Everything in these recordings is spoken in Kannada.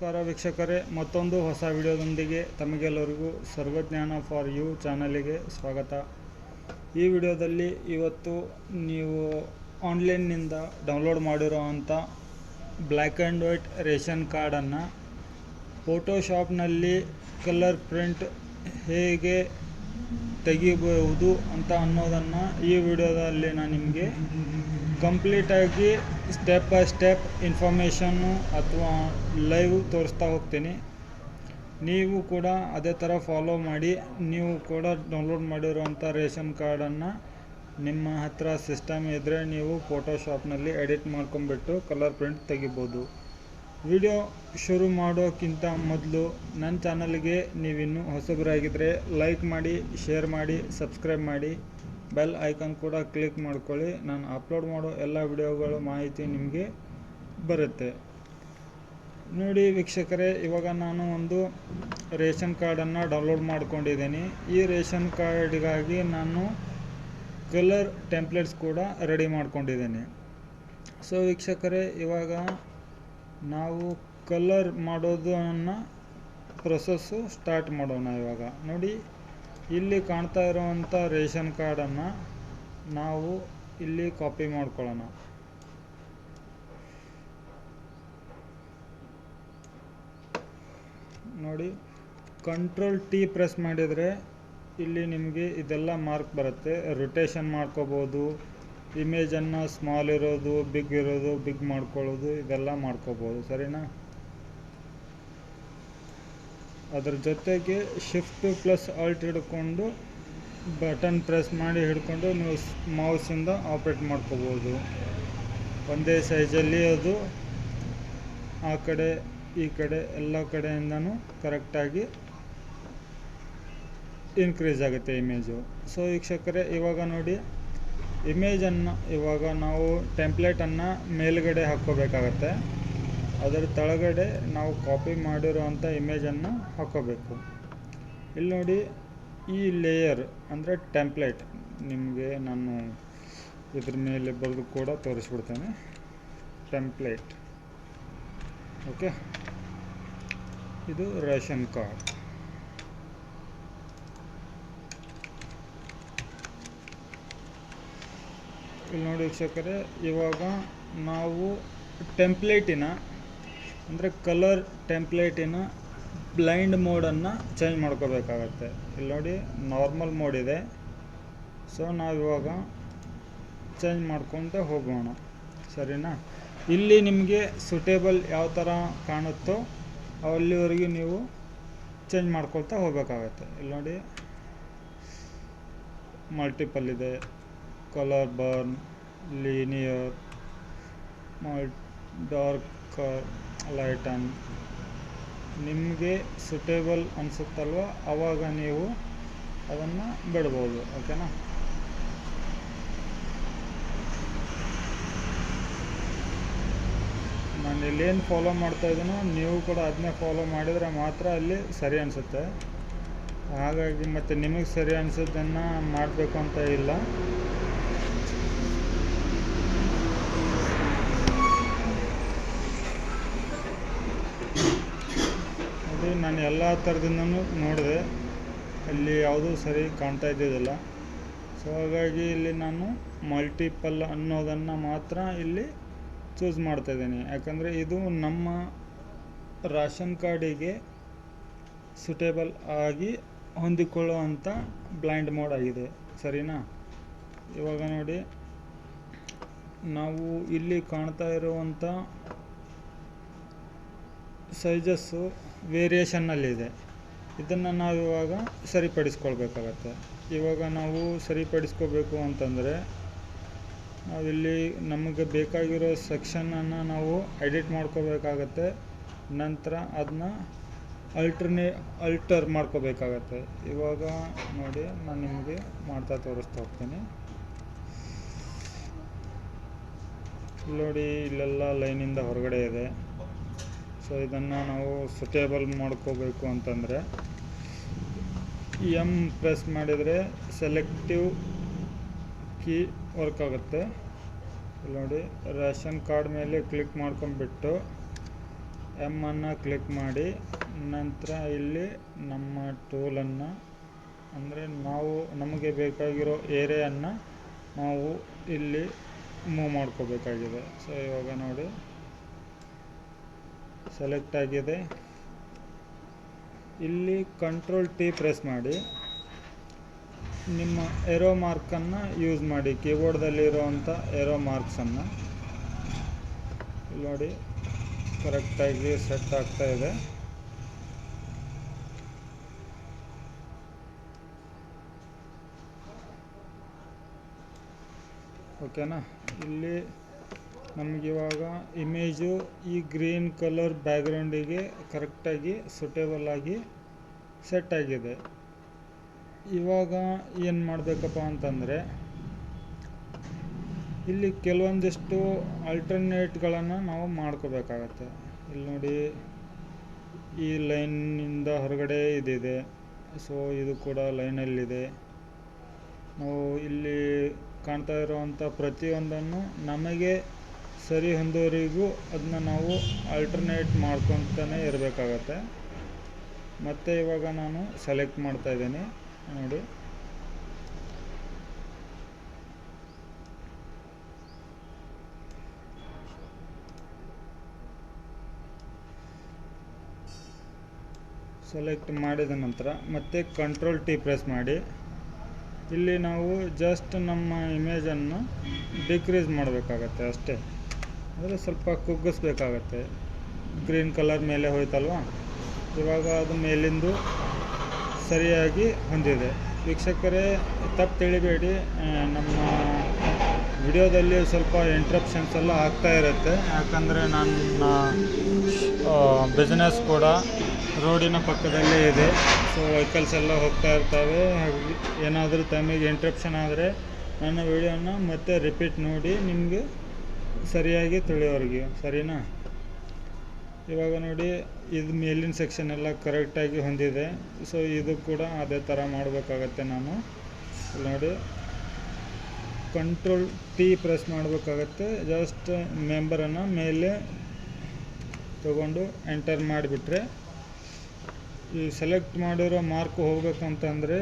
ನಮಸ್ಕಾರ ವೀಕ್ಷಕರೇ, ಮತ್ತೊಂದು ಹೊಸ ವಿಡಿಯೋದೊಂದಿಗೆ ತಮಗೆಲ್ಲರಿಗೂ ಸರ್ವಜ್ಞಾನ ಫಾರ್ ಯು ಚಾನಲಿಗೆ ಸ್ವಾಗತ. ಈ ವಿಡಿಯೋದಲ್ಲಿ ಇವತ್ತು ನೀವು ಆನ್ಲೈನ್ನಿಂದ ಡೌನ್ಲೋಡ್ ಮಾಡಿರೋವಂಥ ಬ್ಲ್ಯಾಕ್ ಆ್ಯಂಡ್ ವೈಟ್ ರೇಷನ್ ಕಾರ್ಡನ್ನು ಫೋಟೋಶಾಪ್ನಲ್ಲಿ ಕಲರ್ ಪ್ರಿಂಟ್ ಹೇಗೆ ತೆಗಿಬಹುದು ಅಂತ ಅನ್ನೋದನ್ನು ಈ ವಿಡಿಯೋದಲ್ಲಿ ನಾನು ನಿಮಗೆ ಕಂಪ್ಲೀಟಾಗಿ ಸ್ಟೆಪ್ ಬೈ ಸ್ಟೆಪ್ ಇನ್ಫಾರ್ಮೇಷನ್ನು ಅಥವಾ ಲೈವ್ ತೋರಿಸ್ತಾ ಹೋಗ್ತೀನಿ. ನೀವು ಕೂಡ ಅದೇ ಥರ ಫಾಲೋ ಮಾಡಿ, ನೀವು ಕೂಡ ಡೌನ್ಲೋಡ್ ಮಾಡಿರುವಂಥ ರೇಷನ್ ಕಾರ್ಡನ್ನು ನಿಮ್ಮ ಹತ್ರ ಸಿಸ್ಟಮ್ ಇದ್ದರೆ ನೀವು ಫೋಟೋಶಾಪ್ನಲ್ಲಿ ಎಡಿಟ್ ಮಾಡ್ಕೊಂಬಿಟ್ಟು ಕಲರ್ ಪ್ರಿಂಟ್ ತೆಗಿಬೋದು. ವಿಡಿಯೋ ಶುರು ಮಾಡೋಕ್ಕಿಂತ ಮೊದಲು ನನ್ನ ಚಾನಲ್ಗೆ ನೀವಿನ್ನೂ ಹೊಸಬರಾಗಿದ್ದರೆ ಲೈಕ್ ಮಾಡಿ, ಶೇರ್ ಮಾಡಿ, ಸಬ್ಸ್ಕ್ರೈಬ್ ಮಾಡಿ. ಬೆಲ್ ಐಕಾನ್ ಕೂಡ ಕ್ಲಿಕ್ ಮಾಡ್ಕೊಳ್ಳಿ. ನಾನು ಅಪ್ಲೋಡ್ ಮಾಡೋ ಎಲ್ಲ ವಿಡಿಯೋಗಳ ಮಾಹಿತಿ ನಿಮಗೆ ಬರುತ್ತೆ. ನೋಡಿ ವೀಕ್ಷಕರೇ, ಇವಾಗ ನಾನು ಒಂದು ರೇಷನ್ ಕಾರ್ಡನ್ನು ಡೌನ್ಲೋಡ್ ಮಾಡ್ಕೊಂಡಿದ್ದೀನಿ. ಈ ರೇಷನ್ ಕಾರ್ಡಿಗಾಗಿ ನಾನು ಕಲರ್ ಟೆಂಪ್ಲೇಟ್ಸ್ ಕೂಡ ರೆಡಿ ಮಾಡ್ಕೊಂಡಿದ್ದೀನಿ. ಸೊ ವೀಕ್ಷಕರೇ, ಇವಾಗ ನಾವು ಕಲರ್ ಮಾಡೋದನ್ನು ಪ್ರೊಸೆಸ್ಸು ಸ್ಟಾರ್ಟ್ ಮಾಡೋಣ ಇವಾಗ. ನೋಡಿ, ಇಲ್ಲಿ ಕಾಣ್ತಾ ಇರುವಂಥ ರೇಷನ್ ಕಾರ್ಡನ್ನು ನಾವು ಇಲ್ಲಿ ಕಾಪಿ ಮಾಡ್ಕೊಳ್ಳೋಣ. ನೋಡಿ ಕಂಟ್ರೋಲ್ ಟಿ ಪ್ರೆಸ್ ಮಾಡಿದರೆ ಇಲ್ಲಿ ನಿಮಗೆ ಇದೆಲ್ಲ ಮಾರ್ಕ್ ಬರುತ್ತೆ. ರೊಟೇಷನ್ ಮಾಡ್ಕೋಬೋದು. ಇಮೇಜನ್ನು ಸ್ಮಾಲ್ ಇರೋದು ಬಿಗ್ ಇರೋದು ಬಿಗ್ ಮಾಡ್ಕೊಳ್ಳೋದು ಇದೆಲ್ಲ ಮಾಡ್ಕೋಬೋದು, ಸರಿನಾ? ಅದ್ರ ಜೊತೆಗೆ ಶಿಫ್ಟ್ ಪ್ಲಸ್ ಆಲ್ಟ್ ಹಿಡ್ಕೊಂಡು ಬಟನ್ ಪ್ರೆಸ್ ಮಾಡಿ ಹಿಡ್ಕೊಂಡು ನೀವು ಮೌಸಿಂದ ಆಪ್ರೇಟ್ ಮಾಡ್ಕೋಬೋದು. ಒಂದೇ ಸೈಜಲ್ಲಿ ಅದು ಆ ಕಡೆ, ಈ ಕಡೆ, ಎಲ್ಲ ಕಡೆಯಿಂದನೂ ಕರೆಕ್ಟಾಗಿ ಇನ್ಕ್ರೀಸ್ ಆಗುತ್ತೆ ಇಮೇಜು ಸೊ ವೀಕ್ಷಕರೇ, ಇವಾಗ ನೋಡಿ. ಇಮೇಜನ್ನು ಇವಾಗ ನಾವು ಟೆಂಪ್ಲೇಟನ್ನು ಮೇಲ್ಗಡೆ ಹಾಕ್ಕೋಬೇಕಾಗತ್ತೆ. ಅದರ ತಳಗಡೆ ನಾವು ಕಾಪಿ ಮಾಡಿರುವಂಥ ಇಮೇಜನ್ನು ಹಾಕ್ಕೋಬೇಕು. ಇಲ್ಲಿ ನೋಡಿ ಈ ಲೇಯರ್ ಅಂದರೆ ಟೆಂಪ್ಲೇಟ್ ನಿಮಗೆ ನಾನು ಇದ್ರ ಮೇಲೆ ಬರೆದು ಕೂಡ ತೋರಿಸ್ಬಿಡ್ತೇನೆ. ಟೆಂಪ್ಲೇಟ್ ಓಕೆ ಇದು ರೇಷನ್ ಕಾರ್ಡ್. ಇಲ್ಲಿ ನೋಡಿ ವೀಕ್ಷಕರೇ, ಇವಾಗ ನಾವು ಟೆಂಪ್ಲೇಟಿನ ಅಂದರೆ ಕಲರ್ ಟೆಂಪ್ಲೇಟಿನ ಬ್ಲೈಂಡ್ ಮೋಡನ್ನು ಚೇಂಜ್ ಮಾಡ್ಕೋಬೇಕಾಗತ್ತೆ. ಇಲ್ಲಿ ನೋಡಿ ನಾರ್ಮಲ್ ಮೋಡ್ ಇದೆ ಸೊ ನಾವಿವಾಗ ಚೇಂಜ್ ಮಾಡ್ಕೊತ ಹೋಗೋಣ. ಸರಿನಾ? ಇಲ್ಲಿ ನಿಮಗೆ ಸುಟೇಬಲ್ ಯಾವ ಥರ ಕಾಣುತ್ತೋ ಅಲ್ಲಿವರೆಗೆ ನೀವು ಚೇಂಜ್ ಮಾಡ್ಕೊಳ್ತಾ ಹೋಗಬೇಕಾಗತ್ತೆ. ಇಲ್ಲಿ ನೋಡಿ ಮಲ್ಟಿಪಲ್ ಇದೆ. ಬರ್ನ್ ಲೀನಿಯರ್ ಮಲ್ ಡಾರ್ಕ್ ಲೈಟನ್ ನಿಮಗೆ ಸುಟೇಬಲ್ ಅನಿಸುತ್ತಲ್ವ? ಅವಾಗ ನೀವು ಅದನ್ನು ಬಿಡ್ಬೋದು ಓಕೆನಾ ನಾನು ಏನು ಫಾಲೋ ಮಾಡ್ತಾ ಇದ್ದೀನೋ, ನೀವು ಕೂಡ ಅದನ್ನೇ ಫಾಲೋ ಮಾಡಿದರೆ ಮಾತ್ರ ಅಲ್ಲಿ ಸರಿ ಅನಿಸುತ್ತೆ. ಹಾಗಾಗಿ ಮತ್ತು ನಿಮಗೆ ಸರಿ ಅನಿಸೋದನ್ನು ಮಾಡಬೇಕು ಅಂತ ಇಲ್ಲ ನೋಡಿ ನಾನು ಎಲ್ಲ ಥರದಿಂದನೂ ನೋಡಿದೆ. ಅಲ್ಲಿ ಯಾವುದೂ ಸರಿ ಕಾಣ್ತಾ ಇದ್ದಿದ್ದಿಲ್ಲ. ಸೊ ಹಾಗಾಗಿ ಇಲ್ಲಿ ನಾನು ಮಲ್ಟಿಪಲ್ ಅನ್ನೋದನ್ನು ಮಾತ್ರ ಇಲ್ಲಿ ಚೂಸ್ ಮಾಡ್ತಾ ಇದ್ದೀನಿ. ಯಾಕಂದರೆ ಇದು ನಮ್ಮ ರಾಷನ್ ಕಾರ್ಡಿಗೆ ಸುಟೇಬಲ್ ಆಗಿ ಹೊಂದಿಕೊಳ್ಳುವಂಥ ಬ್ಲೈಂಡ್ ಮೋಡ್ ಆಗಿದೆ. ಸರಿನಾ? ಇವಾಗ ನೋಡಿ, ನಾವು ಇಲ್ಲಿ ಕಾಣ್ತಾ ಇರುವಂಥ ಸೈಜಸ್ಸು ವೇರಿಯೇಷನ್ನಲ್ಲಿದೆ ಇದನ್ನು ನಾವು ಇವಾಗ ಸರಿಪಡಿಸ್ಕೊಳ್ಬೇಕಾಗತ್ತೆ. ಇವಾಗ ನಾವು ಸರಿಪಡಿಸ್ಕೋಬೇಕು ಅಂತಂದರೆ ನಾವಿಲ್ಲಿ ನಮಗೆ ಬೇಕಾಗಿರೋ ಸೆಕ್ಷನನ್ನು ನಾವು ಎಡಿಟ್ ಮಾಡ್ಕೋಬೇಕಾಗತ್ತೆ. ನಂತರ ಅದನ್ನ ಅಲ್ಟ್ರನೇ ಅಲ್ಟರ್ ಮಾಡ್ಕೋಬೇಕಾಗತ್ತೆ. ಇವಾಗ ನೋಡಿ, ನಾನು ನಿಮಗೆ ಮಾಡ್ತಾ ತೋರಿಸ್ತಾ ಹೋಗ್ತೀನಿ. ನೋಡಿ, ಇಲ್ಲೆಲ್ಲ ಲೈನಿಂದ ಹೊರಗಡೆ ಇದೆ. ಸೊ ಇದನ್ನು ನಾವು ಸುಟೇಬಲ್ ಮಾಡ್ಕೋಬೇಕು ಅಂತಂದರೆ ಎಂ ಪ್ರೆಸ್ ಮಾಡಿದರೆ ಸೆಲೆಕ್ಟಿವ್ ಕೀ ವರ್ಕ್ ಆಗುತ್ತೆ. ನೋಡಿ ರೇಷನ್ ಕಾರ್ಡ್ ಮೇಲೆ ಕ್ಲಿಕ್ ಮಾಡ್ಕೊಂಡ್ಬಿಟ್ಟು ಎಮ್ಮನ್ನು ಕ್ಲಿಕ್ ಮಾಡಿ, ನಂತರ ಇಲ್ಲಿ ನಮ್ಮ ಟೂಲನ್ನು ಅಂದರೆ ನಾವು ನಮಗೆ ಬೇಕಾಗಿರೋ ಏರಿಯನ್ನು ನಾವು ಇಲ್ಲಿ ಮೂವ್ ಮಾಡ್ಕೋಬೇಕಾಗಿದೆ. ಸೊ ಇವಾಗ ನೋಡಿ. ಸೆಲೆಕ್ಟ್ ಆಗಿದೆ. ಇಲ್ಲಿ ಕಂಟ್ರೋಲ್ ಟಿ ಪ್ರೆಸ್ ಮಾಡಿ. ನಿಮ್ಮ ಎರೋ ಮಾರ್ಕನ್ನು ಯೂಸ್ ಮಾಡಿ. ಕೀಬೋರ್ಡಲ್ಲಿರುವಂಥ ಎರೋ ಮಾರ್ಕ್ಸನ್ನು ನೋಡಿ ಕರೆಕ್ಟಾಗಿ ಸೆಟ್ ಆಗ್ತಾ ಇದೆ. ಓಕೆನಾ ಇಲ್ಲಿ ನಮಗಿವಾಗ ಇಮೇಜು ಈ ಗ್ರೀನ್ ಕಲರ್ ಬ್ಯಾಕ್ಗ್ರೌಂಡಿಗೆ ಕರೆಕ್ಟಾಗಿ ಸುಟೇಬಲ್ ಆಗಿ ಸೆಟ್ ಆಗಿದೆ. ಇವಾಗ ಏನು ಮಾಡಬೇಕಪ್ಪ ಅಂತಂದರೆ, ಇಲ್ಲಿ ಕೆಲವೊಂದಿಷ್ಟು ಆಲ್ಟರ್ನೇಟ್ಗಳನ್ನು ನಾವು ಮಾಡ್ಕೋಬೇಕಾಗತ್ತೆ. ಇಲ್ಲಿ ನೋಡಿ ಈ ಲೈನಿಂದ ಹೊರಗಡೆ ಇದಿದೆ. ಸೊ ಇದು ಕೂಡ ಲೈನಲ್ಲಿದೆ ನಾವು ಇಲ್ಲಿ ಕಾಣ್ತಾ ಇರುವಂಥ ಪ್ರತಿಯೊಂದನ್ನು ನಮಗೆ ಸರಿ ಹೊಂದೋರಿಗೂ ಅದನ್ನ ನಾವು ಆಲ್ಟರ್ನೇಟ್ ಮಾಡ್ಕೊತಾನೆ ಇರಬೇಕಾಗತ್ತೆ. ಮತ್ತು ಇವಾಗ ನಾನು ಸೆಲೆಕ್ಟ್ ಮಾಡ್ತಾ ಇದ್ದೀನಿ. ನೋಡಿ. ಸೆಲೆಕ್ಟ್ ಮಾಡಿದ ನಂತರ ಮತ್ತೆ ಕಂಟ್ರೋಲ್ ಟಿ ಪ್ರೆಸ್ ಮಾಡಿ. ಇಲ್ಲಿ ನಾವು ಜಸ್ಟ್ ನಮ್ಮ ಇಮೇಜನ್ನು ಡಿಕ್ರೀಸ್ ಮಾಡಬೇಕಾಗತ್ತೆ ಅಷ್ಟೇ. ಅಂದರೆ ಸ್ವಲ್ಪ ಕುಗ್ಗಿಸ್ಬೇಕಾಗತ್ತೆ. ಗ್ರೀನ್ ಕಲರ್ ಮೇಲೆ ಹೋಯ್ತಲ್ವ? ಇವಾಗ ಅದು ಮೇಲಿಂದು ಸರಿಯಾಗಿ ಹೊಂದಿದೆ. ವೀಕ್ಷಕರೇ, ತಪ್ಪು ತಿಳಿಬೇಡಿ. ನಮ್ಮ ವಿಡಿಯೋದಲ್ಲಿ ಸ್ವಲ್ಪ ಇಂಟ್ರಪ್ಷನ್ಸ್ ಎಲ್ಲ ಆಗ್ತಾ ಇರುತ್ತೆ. ಯಾಕಂದರೆ ನನ್ನ ಬಿಸ್ನೆಸ್ ಕೂಡ ರೋಡಿನ ಪಕ್ಕದಲ್ಲೇ ಇದೆ. ಸೊ ವೆಹಿಕಲ್ಸ್ ಎಲ್ಲ ಹೋಗ್ತಾ ಇರ್ತವೆ. ಏನಾದರೂ ತಮಗೆ ಇಂಟ್ರಪ್ಷನ್ ಆದರೆ ನನ್ನ ವಿಡಿಯೋನ ಮತ್ತೆ ರಿಪೀಟ್ ನೋಡಿ ನಿಮಗೆ ಸರಿಯಾಗಿ ತಿಳಿಯೋರಿಗೆ, ಸರಿನಾ? ಇವಾಗ ನೋಡಿ, ಇದು ಮೇಲಿನ ಸೆಕ್ಷನ್ ಎಲ್ಲ ಕರೆಕ್ಟಾಗಿ ಹೊಂದಿದೆ. ಸೊ ಇದು ಕೂಡ ಅದೇ ಥರ ಮಾಡಬೇಕಾಗತ್ತೆ ನಾನು. ನೋಡಿ ಕಂಟ್ರೋಲ್ ಟಿ ಪ್ರೆಸ್ ಮಾಡಬೇಕಾಗತ್ತೆ. ಜಸ್ಟ್ ಮೆಂಬರನ್ನು ಮೇಲೆ ತಗೊಂಡು ಎಂಟರ್ ಮಾಡಿಬಿಟ್ರೆ, ಈ ಸೆಲೆಕ್ಟ್ ಮಾಡಿರೋ ಮಾರ್ಕ್ ಹೋಗ್ಬೇಕಂತಂದರೆ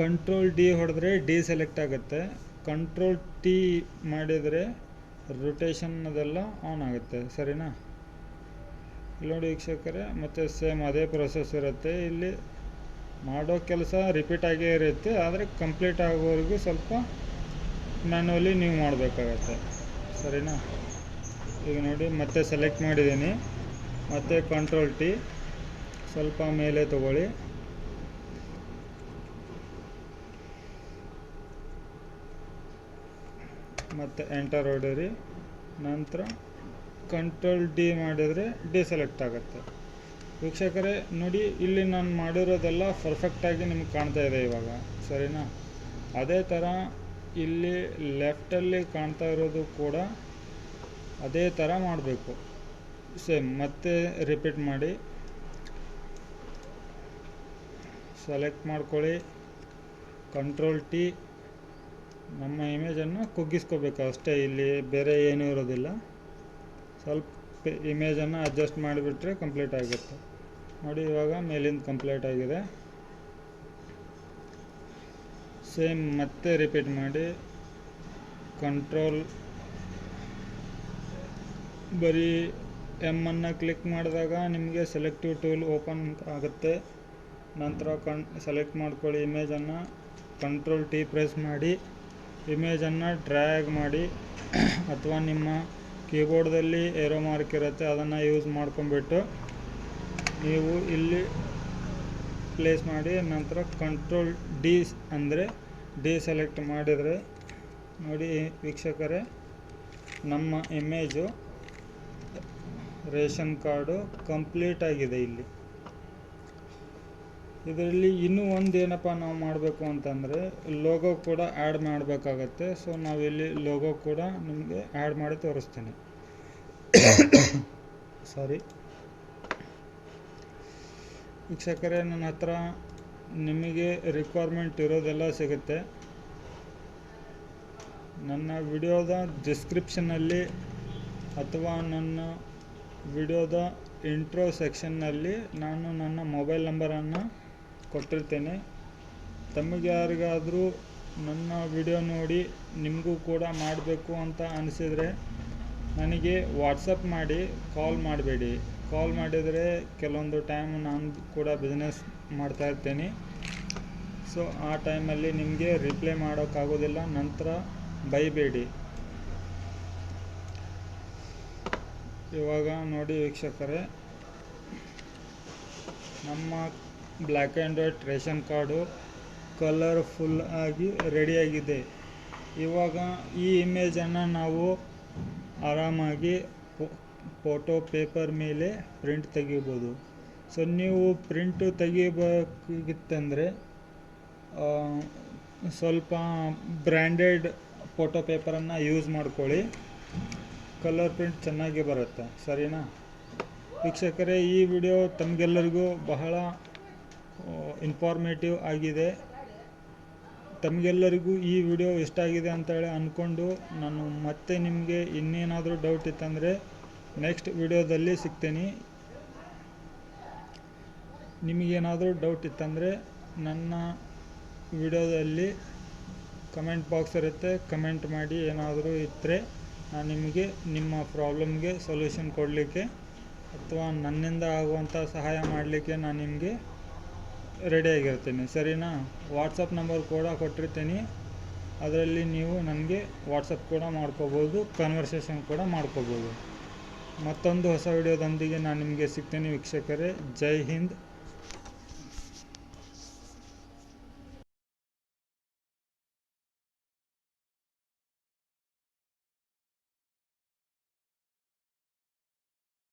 ಕಂಟ್ರೋಲ್ ಡಿ ಹೊಡೆದ್ರೆ ಡಿ ಸೆಲೆಕ್ಟ್ ಆಗುತ್ತೆ. ಕಂಟ್ರೋಲ್ ಟಿ ಮಾಡಿದರೆ ರೊಟೇಷನ್ ಅದೆಲ್ಲ ಆನ್ ಆಗುತ್ತೆ, ಸರಿನಾ? ಇಲ್ಲಿ ನೋಡಿ ವೀಕ್ಷಕರೇ, ಮತ್ತು ಸೇಮ್ ಅದೇ ಪ್ರೊಸೆಸ್ ಇರುತ್ತೆ. ಇಲ್ಲಿ ಮಾಡೋ ಕೆಲಸ ರಿಪೀಟ್ ಆಗೇ ಇರುತ್ತೆ, ಆದರೆ ಕಂಪ್ಲೀಟ್ ಆಗೋವರೆಗೂ ಸ್ವಲ್ಪ ಮ್ಯಾನ್ಯಲಿ ನೀವು ಮಾಡಬೇಕಾಗತ್ತೆ. ಸರಿನಾ? ಈಗ ನೋಡಿ, ಮತ್ತೆ ಸೆಲೆಕ್ಟ್ ಮಾಡಿದ್ದೀನಿ. ಮತ್ತೆ ಕಂಟ್ರೋಲ್ ಟಿ ಸ್ವಲ್ಪ ಮೇಲೆ ತಗೊಳ್ಳಿ. ಮತ್ತು ಎಂಟರ್ ಹೊಡೀರಿ ನಂತರ ಕಂಟ್ರೋಲ್ ಡಿ ಮಾಡಿದರೆ ಡಿಸೆಲೆಕ್ಟ್ ಆಗುತ್ತೆ. ವೀಕ್ಷಕರೇ, ನೋಡಿ, ಇಲ್ಲಿ ನಾನು ಮಾಡಿರೋದೆಲ್ಲ ಪರ್ಫೆಕ್ಟಾಗಿ ನಿಮ್ಗೆ ಕಾಣ್ತಾ ಇದೆ ಇವಾಗ. ಸರಿನಾ? ಅದೇ ಥರ ಇಲ್ಲಿ ಲೆಫ್ಟಲ್ಲಿ ಕಾಣ್ತಾ ಇರೋದು ಕೂಡ ಅದೇ ಥರ ಮಾಡಬೇಕು. ಸೇಮ್ ಮತ್ತೆ ರಿಪೀಟ್ ಮಾಡಿ. ಸೆಲೆಕ್ಟ್ ಮಾಡ್ಕೊಳ್ಳಿ. ಕಂಟ್ರೋಲ್ ಟಿ ನಮ್ಮ ಇಮೇಜನ್ನು ಕುಗ್ಗಿಸ್ಕೋಬೇಕು. ಅಷ್ಟೇ ಇಲ್ಲಿ ಬೇರೆ ಏನೂ ಇರೋದಿಲ್ಲ. ಸ್ವಲ್ಪ ಇಮೇಜನ್ನು ಅಡ್ಜಸ್ಟ್ ಮಾಡಿಬಿಟ್ರೆ ಕಂಪ್ಲೀಟ್ ಆಗುತ್ತೆ. ನೋಡಿ, ಇವಾಗ ಮೇಲಿಂದ ಕಂಪ್ಲೀಟ್ ಆಗಿದೆ. ಸೇಮ್ ಮತ್ತೆ ರಿಪೀಟ್ ಮಾಡಿ. ಕಂಟ್ರೋಲ್ ಬರೀ ಎಮ್ಮನ್ನು ಕ್ಲಿಕ್ ಮಾಡಿದಾಗ ನಿಮಗೆ ಸೆಲೆಕ್ಟಿವ್ ಟೂಲ್ ಓಪನ್ ಆಗುತ್ತೆ. ನಂತರ ಕಣ್ ಸೆಲೆಕ್ಟ್ ಮಾಡ್ಕೊಳ್ಳಿ ಇಮೇಜನ್ನು ಕಂಟ್ರೋಲ್ ಟಿ ಪ್ರೆಸ್ ಮಾಡಿ. ಇಮೇಜನ್ನು ಡ್ರ್ಯಾಗ್ ಮಾಡಿ ಅಥವಾ ನಿಮ್ಮ ಕೀಬೋರ್ಡ್ದಲ್ಲಿ ಏರೋ ಮಾರ್ಕ್ ಇರುತ್ತೆ, ಅದನ್ನು ಯೂಸ್ ಮಾಡ್ಕೊಂಬಿಟ್ಟು ನೀವು ಇಲ್ಲಿ ಪ್ಲೇಸ್ ಮಾಡಿ, ನಂತರ ಕಂಟ್ರೋಲ್ ಡಿ ಅಂದರೆ ಡಿ ಸೆಲೆಕ್ಟ್ ಮಾಡಿದರೆ, ನೋಡಿ ವೀಕ್ಷಕರೇ, ನಮ್ಮ ಇಮೇಜು ರೇಷನ್ ಕಾರ್ಡು ಕಂಪ್ಲೀಟ್ ಆಗಿದೆ ಇಲ್ಲಿ. ಇದರಲ್ಲಿ ಇನ್ನೂ ಒಂದು ಏನಪ್ಪ ನಾವು ಮಾಡಬೇಕು ಅಂತಂದರೆ ಲೋಗೋ ಕೂಡ ಆ್ಯಡ್ ಮಾಡಬೇಕಾಗತ್ತೆ. ಸೊ ನಾವಿಲ್ಲಿ ಲೋಗೋ ಕೂಡ ನಿಮಗೆ ಆ್ಯಡ್ ಮಾಡಿ ತೋರಿಸ್ತೀನಿ. ಸಾರಿ ವೀಕ್ಷಕರೇ, ನನ್ನ ಹತ್ರ ನಿಮಗೆ ರಿಕ್ವೈರ್ಮೆಂಟ್ ಇರೋದೆಲ್ಲ ಸಿಗುತ್ತೆ. ನನ್ನ ವಿಡಿಯೋದ ಡಿಸ್ಕ್ರಿಪ್ಷನ್ನಲ್ಲಿ ಅಥವಾ ನನ್ನ ವಿಡಿಯೋದ ಇಂಟ್ರೋ ಸೆಕ್ಷನ್ನಲ್ಲಿ ನಾನು ನನ್ನ ಮೊಬೈಲ್ ನಂಬರನ್ನು ಕೊಟ್ಟಿರ್ತೇನೆ. ತಮಗೆ ಯಾರಿಗಾದರೂ ನನ್ನ ವಿಡಿಯೋ ನೋಡಿ ನಿಮಗೂ ಕೂಡ ಮಾಡಬೇಕು ಅಂತ ಅನಿಸಿದರೆ ನನಗೆ ವಾಟ್ಸಪ್ ಮಾಡಿ ಕಾಲ್ ಮಾಡಬೇಡಿ. ಕಾಲ್ ಮಾಡಿದರೆ ಕೆಲವೊಂದು ಟೈಮ್ ನಾನು ಕೂಡ ಬಿಸ್ನೆಸ್ ಇರ್ತೇನೆ. ಸೊ ಆ ಟೈಮಲ್ಲಿ ನಿಮಗೆ ರಿಪ್ಲೈ ಮಾಡೋಕ್ಕಾಗೋದಿಲ್ಲ. ನಂತರ ಬೈಬೇಡಿ. ಇವಾಗ ನೋಡಿ ವೀಕ್ಷಕರೇ, ನಮ್ಮ black and white ration card colourful ಆಗಿ ರೆಡಿಯಾಗಿದೆ. ಇವಾಗ ಈ ಇಮೇಜನ್ನು ನಾವು ಆರಾಮಾಗಿ ಫೋಟೋ ಪೇಪರ್ ಮೇಲೆ ಪ್ರಿಂಟ್ ತೆಗಿಬೋದು. ಸೊ, ನೀವು ಪ್ರಿಂಟು ತೆಗಿಬೇಕಿತ್ತಂದರೆ ಸ್ವಲ್ಪ ಬ್ರ್ಯಾಂಡೆಡ್ ಫೋಟೋ ಪೇಪರನ್ನು ಯೂಸ್ ಮಾಡ್ಕೊಳ್ಳಿ. ಕಲರ್ ಪ್ರಿಂಟ್ ಚೆನ್ನಾಗಿ ಬರುತ್ತೆ. ಸರಿನಾ? ವೀಕ್ಷಕರೇ, ಈ ವಿಡಿಯೋ ತಮಗೆಲ್ಲರಿಗೂ ಬಹಳ ಇನ್ಫಾರ್ಮೇಟಿವ್ ಆಗಿದೆ. ತಮಗೆಲ್ಲರಿಗೂ ಈ ವಿಡಿಯೋ ಇಷ್ಟ ಆಗಿದೆ ಅಂತೇಳಿ ಅಂದ್ಕೊಂಡು ನಾನು ಮತ್ತೆ ನಿಮಗೆ ಇನ್ನೇನಾದರೂ ಡೌಟ್ ಇತ್ತಂದರೆ ನೆಕ್ಸ್ಟ್ ವಿಡಿಯೋದಲ್ಲಿ ಸಿಗ್ತೀನಿ. ನಿಮಗೇನಾದರೂ ಡೌಟ್ ಇತ್ತಂದರೆ ನನ್ನ ವಿಡಿಯೋದಲ್ಲಿ ಕಮೆಂಟ್ ಬಾಕ್ಸ್ ಇರುತ್ತೆ. ಕಮೆಂಟ್ ಮಾಡಿ ಏನಾದರೂ ಇದ್ದರೆ ನಾನು ನಿಮಗೆ ನಿಮ್ಮ ಪ್ರಾಬ್ಲಮ್ಗೆ ಸೊಲ್ಯೂಷನ್ ಕೊಡಲಿಕ್ಕೆ ಅಥವಾ ನನ್ನಿಂದ ಆಗುವಂಥ ಸಹಾಯ ಮಾಡಲಿಕ್ಕೆ ನಾನು ನಿಮಗೆ ರೆಡಿಯಾಗಿರ್ತೀನಿ. ಸರಿನಾ? ವಾಟ್ಸಪ್ ನಂಬರ್ ಕೂಡ ಕೊಟ್ಟಿರ್ತೀನಿ. ಅದರಲ್ಲಿ ನೀವು ನನಗೆ ವಾಟ್ಸಪ್ ಕೂಡ ಮಾಡ್ಕೋಬೋದು ಕನ್ವರ್ಸೇಷನ್ ಕೂಡ ಮಾಡ್ಕೋಬೋದು. ಮತ್ತೊಂದು ಹೊಸ ವಿಡಿಯೋದೊಂದಿಗೆ ನಾನು ನಿಮಗೆ ಸಿಗ್ತೀನಿ ವೀಕ್ಷಕರೇ. ಜೈ ಹಿಂದ್.